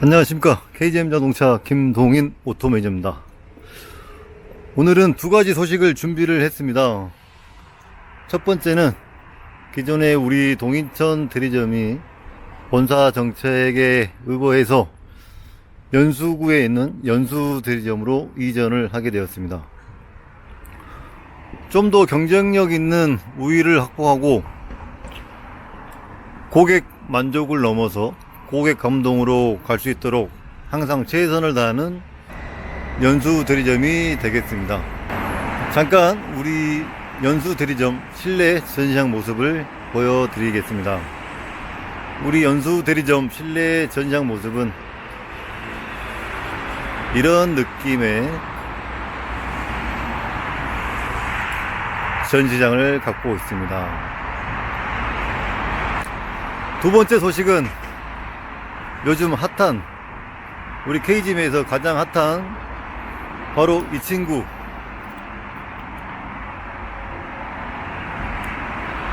안녕하십니까. KGM 자동차 김동인 오토매니저입니다. 오늘은 두 가지 소식을 준비를 했습니다. 첫 번째는 기존에 우리 동인천 대리점이 본사 정책에 의거해서 연수구에 있는 연수 대리점으로 이전을 하게 되었습니다. 좀 더 경쟁력 있는 우위를 확보하고 고객 만족을 넘어서 고객 감동으로 갈 수 있도록 항상 최선을 다하는 연수 대리점이 되겠습니다. 잠깐 우리 연수 대리점 실내 전시장 모습을 보여드리겠습니다. 우리 연수 대리점 실내 전시장 모습은 이런 느낌의 전시장을 갖고 있습니다. 두 번째 소식은 요즘 핫한 우리 KGM에서 가장 핫한 바로 이 친구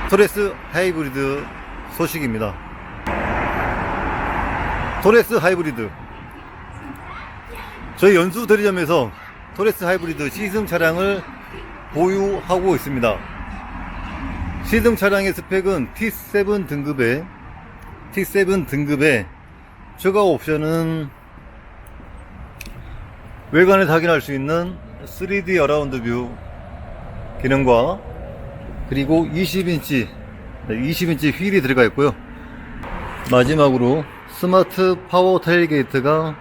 토레스 하이브리드 소식입니다. 토레스 하이브리드 저희 연수 대리점에서 토레스 하이브리드 시승 차량을 보유하고 있습니다. 시승 차량의 스펙은 T7 등급의 T7 등급의 추가 옵션은 외관에서 확인할 수 있는 3D 어라운드 뷰 기능과 그리고 20인치 20인치 휠이 들어가 있고요. 마지막으로 스마트 파워 테일게이트가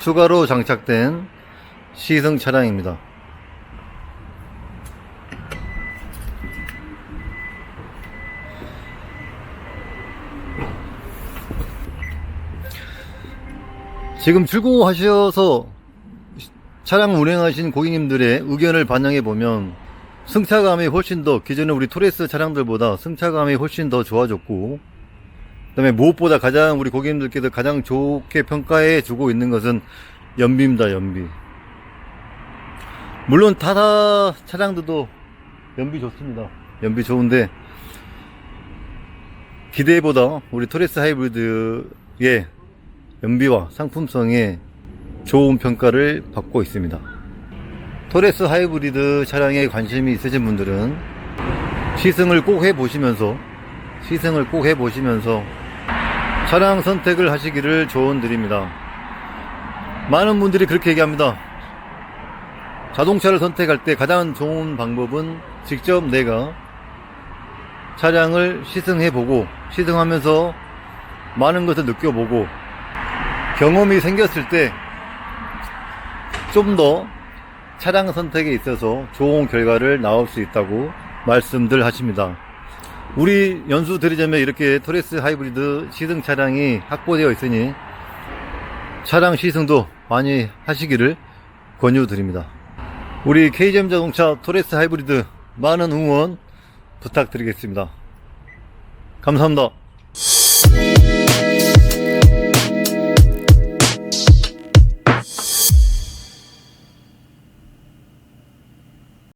추가로 장착된 시승 차량입니다 지금 출고하셔서 차량 운행하신 고객님들의 의견을 반영해 보면 승차감이 훨씬 더 기존의 우리 토레스 차량들보다 승차감이 훨씬 더 좋아졌고 그다음에 무엇보다 가장 우리 고객님들께서 가장 좋게 평가해 주고 있는 것은 연비입니다 연비. 물론 타다 차량들도 연비 좋습니다. 연비 좋은데 기대보다 우리 토레스 하이브리드의 연비와 상품성에 좋은 평가를 받고 있습니다. 토레스 하이브리드 차량에 관심이 있으신 분들은 시승을 꼭 해보시면서 시승을 꼭 해보시면서 차량 선택을 하시기를 조언드립니다. 많은 분들이 그렇게 얘기합니다. 자동차를 선택할 때 가장 좋은 방법은 직접 내가 차량을 시승해보고 시승하면서 많은 것을 느껴보고 경험이 생겼을 때 좀 더 차량 선택에 있어서 좋은 결과를 나올 수 있다고 말씀들 하십니다. 우리 연수 대리점에 이렇게 토레스 하이브리드 시승 차량이 확보되어 있으니 차량 시승도 많이 하시기를 권유드립니다. 우리 KGM 자동차 토레스 하이브리드 많은 응원 부탁드리겠습니다. 감사합니다.